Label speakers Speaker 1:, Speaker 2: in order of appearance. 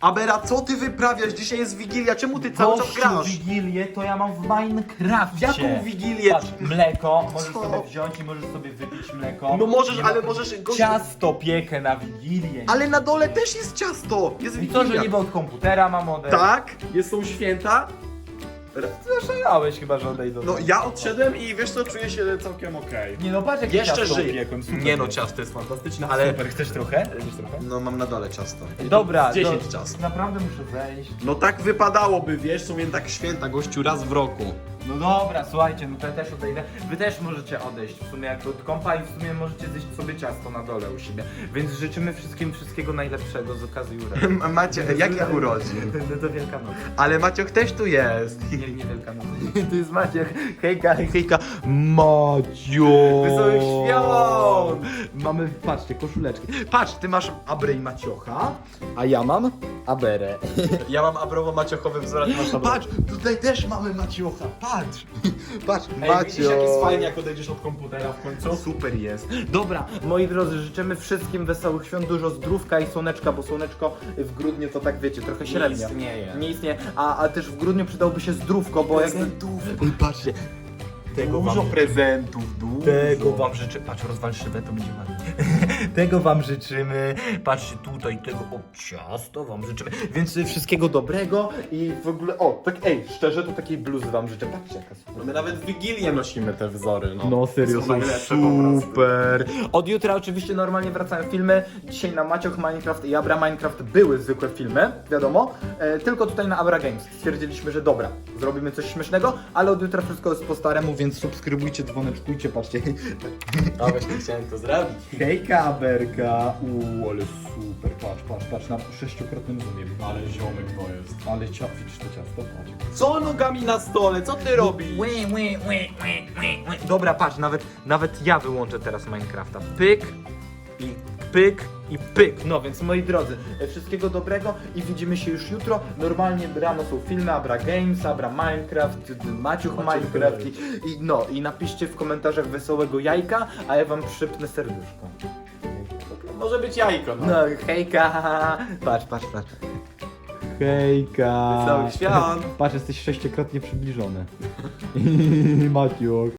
Speaker 1: Abera, co ty wyprawiasz? Dzisiaj jest Wigilia, czemu ty cały czas
Speaker 2: Gościu,
Speaker 1: grasz?
Speaker 2: Wigilię to ja mam w Minecrafcie.
Speaker 1: Jaką Wigilię?
Speaker 2: Patrz, mleko, możesz
Speaker 1: Co?
Speaker 2: sobie wziąć i możesz sobie wypić mleko.
Speaker 1: No możesz,
Speaker 2: Nie
Speaker 1: ale możesz... Gościu,
Speaker 2: Ciasto piekę na Wigilię.
Speaker 1: Ale na dole też jest ciasto! Jest
Speaker 2: I co, że
Speaker 1: Wigilia.
Speaker 2: niby od komputera mam odejść?
Speaker 1: Tak, jest są święta.
Speaker 2: Zaszalałeś chyba, że odejdę.
Speaker 1: No ja odszedłem i wiesz co, czuję się całkiem okej.
Speaker 2: Nie no, patrz jakie
Speaker 1: Jeszcze żyję. Nie no, ciasto jest fantastyczne, ale...
Speaker 2: Super, chcesz trochę? Chcesz trochę?
Speaker 1: No mam na dole ciasto.
Speaker 2: Dobra,
Speaker 1: 10
Speaker 2: do-
Speaker 1: ciast.
Speaker 2: Naprawdę muszę wejść.
Speaker 1: No tak wypadałoby, wiesz, są jednak tak święta, gościu, raz w roku.
Speaker 2: No dobra, słuchajcie, no to ja też odejdę. Wy też możecie odejść w sumie jak od kompa i w sumie możecie zjeść sobie ciasto na dole u siebie. Więc życzymy wszystkim wszystkiego najlepszego z okazji urodzin.
Speaker 1: Macie, jakich urodzin?
Speaker 2: No to Wielkanoc.
Speaker 1: Ale Maciok też tu jest.
Speaker 2: Nie, nie Wielkanoc. To jest Maciek. Hejka, hejka. Macio.
Speaker 1: Wesołych świąt!
Speaker 2: Mamy, patrzcie, koszuleczki. Patrz, ty masz Abre i Maciocha, a ja mam Aberę.
Speaker 1: Ja mam abrowo maciochowy wzór, a ty masz abrowo.
Speaker 2: Patrz, tutaj też mamy Maciocha, patrz. Patrz,
Speaker 1: Ej, widzisz jak jest fajnie, jak odejdziesz od komputera w końcu?
Speaker 2: Super jest. Dobra, moi drodzy, życzymy wszystkim wesołych świąt, dużo zdrówka i słoneczka, bo słoneczko w grudniu to tak wiecie, trochę średnio.
Speaker 1: istnieje.
Speaker 2: Nie istnieje. A, a też w grudniu przydałoby się zdrówko, bo jak... Ej, patrzcie. Tego
Speaker 1: Dużo
Speaker 2: wam,
Speaker 1: prezentów, dużo.
Speaker 2: tego wam życzę. Patrz, rozwal szybę, to będzie ładnie. tego wam życzymy. Patrzcie tutaj, tego o ciasto wam życzymy. Więc wszystkiego dobrego i w ogóle, o, tak ej, szczerze to takiej bluzy wam życzę. Patrzcie jaka super.
Speaker 1: My nawet w Wigilię nosimy te wzory, no.
Speaker 2: No serio,
Speaker 1: Są
Speaker 2: super. Od jutra oczywiście normalnie wracają filmy. Dzisiaj na Macioch Minecraft i Abra Minecraft były zwykłe filmy, wiadomo. E, tylko tutaj na Abra Games stwierdziliśmy, że dobra, zrobimy coś śmiesznego, ale od jutra wszystko jest po staremu, więc subskrybujcie, dzwoneczkujcie, patrzcie.
Speaker 1: A właśnie chciałem to zrobić.
Speaker 2: Hejka, Aberka. Uuu, ale super, patrz, patrz, patrz, na sześciokrotnym zoomie.
Speaker 1: Ale ziomek to jest.
Speaker 2: Ale cia, widzisz to ciasto, patrz.
Speaker 1: Co nogami na stole? Co ty robisz?
Speaker 2: Dobra, patrz, nawet, nawet ja wyłączę teraz Minecrafta. Pyk i pyk i pyk. No więc moi drodzy, e, wszystkiego dobrego i widzimy się już jutro. Normalnie rano są filmy Abra Games, Abra Minecraft,
Speaker 1: Maciuch
Speaker 2: Minecraft i, i no i napiszcie w komentarzach wesołego jajka, a ja wam przypnę serduszko.
Speaker 1: Może być jajko, no.
Speaker 2: No hejka! Patrz, patrz, patrz. Hejka!
Speaker 1: Wesołych świąt!
Speaker 2: Patrz, jesteś sześciokrotnie przybliżony. Maciuch.